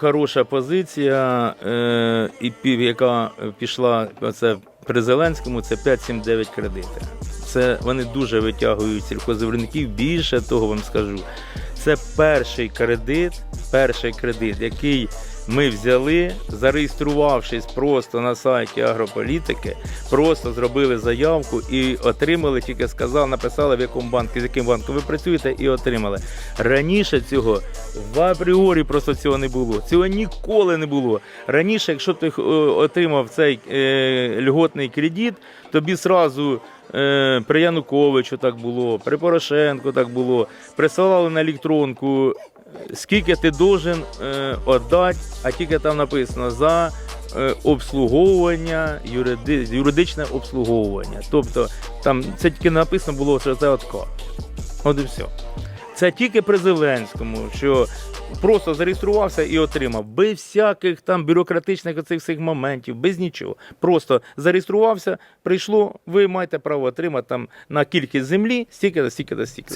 Хороша позиція, е, і пів, яка пішла це при Зеленському, це 5-7-9 кредити. Це вони дуже витягують сільхозвиробників. Більше того вам скажу. Це перший кредит, перший кредит, який ми взяли, зареєструвавшись просто на сайті агрополітики, просто зробили заявку і отримали, тільки сказав, написали в якому банку, з яким банком ви працюєте, і отримали. Раніше цього в апріорі просто цього не було. Цього ніколи не було. Раніше, якщо ти е, отримав цей е, льготний кредит, тобі сразу. е, При Януковичу так було, при Порошенку так було. Присилали на електронку, скільки ти должен е, віддати, а тільки там написано за е, обслуговування, юридичне обслуговування. Тобто там це тільки написано було, що це откат. От і все. Це тільки при Зеленському, що просто зареєструвався і отримав, без всяких там бюрократичних оцих всіх моментів, без нічого. Просто зареєструвався, прийшло, ви маєте право отримати там на кількість землі стільки, стільки, стільки.